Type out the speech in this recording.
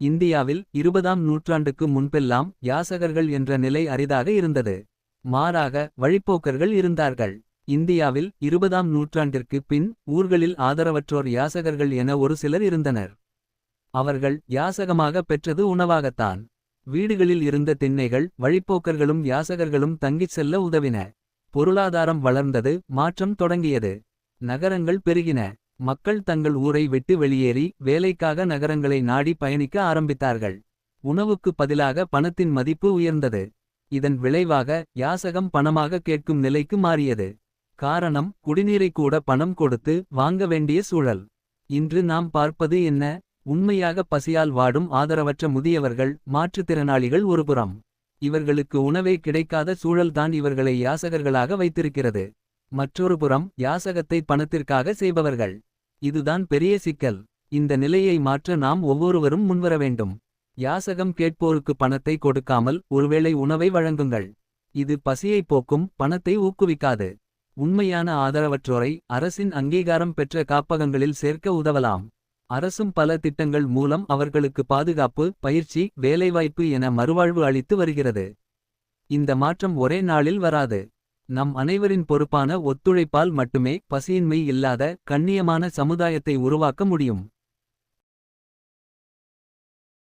இந்தியாவில் இருபதாம் நூற்றாண்டுக்கு முன்பெல்லாம் யாசகர்கள் என்ற நிலை அரிதாக இருந்தது. மாறாக வழிப்போக்கர்கள் இருந்தார்கள். இந்தியாவில் இருபதாம் நூற்றாண்டிற்கு பின் ஊர்களில் ஆதரவற்றோர் யாசகர்கள் என ஒரு சிலர் இருந்தனர். அவர்கள் யாசகமாக பெற்றது உணவாகத்தான். வீடுகளில் இருந்த திண்ணைகள் வழிப்போக்கர்களும் யாசகர்களும் தங்கிச் செல்ல உதவின. பொருளாதாரம் வளர்ந்தது மாற்றம் தொடங்கியது. நகரங்கள் பெருகின. மக்கள் தங்கள் ஊரை விட்டு வெளியேறி வேலைக்காக நகரங்களை நாடி பயணிக்க ஆரம்பித்தார்கள். உணவுக்கு பதிலாக பணத்தின் மதிப்பு உயர்ந்தது. இதன் விளைவாக யாசகம் பணமாக கேட்கும் நிலைக்கு மாறியது. காரணம் குடிநீரை கூட பணம் கொடுத்து வாங்க வேண்டிய சூழல். இன்று நாம் பார்ப்பது என்ன உண்மையாக பசியால் வாடும் ஆதரவற்ற முதியவர்கள் மாற்றுத்திறனாளிகள் ஒருபுறம். இவர்களுக்கு உணவே கிடைக்காத சூழல்தான் இவர்களை யாசகர்களாக வைத்திருக்கிறது. மற்றொருபுறம் யாசகத்தை பணத்திற்காக செய்பவர்கள். இதுதான் பெரிய சிக்கல். இந்த நிலையை மாற்ற நாம் ஒவ்வொருவரும் முன்வர வேண்டும். யாசகம் கேட்போருக்கு பணத்தை கொடுக்காமல் ஒருவேளை உணவை வழங்குங்கள். இது பசியை போக்கும் பணத்தை ஊக்குவிக்காது. உண்மையான ஆதரவற்றோரை அரசின் அங்கீகாரம் பெற்ற காப்பகங்களில் சேர்க்க உதவலாம். அரசும் பல திட்டங்கள் மூலம் அவர்களுக்கு பாதுகாப்பு பயிற்சி வேலைவாய்ப்பு என மறுவாழ்வு அளித்து வருகிறது. இந்த மாற்றம் ஒரே நாளில் வராது. நம் அனைவரின் பொறுப்பான ஒத்துழைப்பால் மட்டுமே பசியின்மை இல்லாத கண்ணியமான சமுதாயத்தை உருவாக்க முடியும்.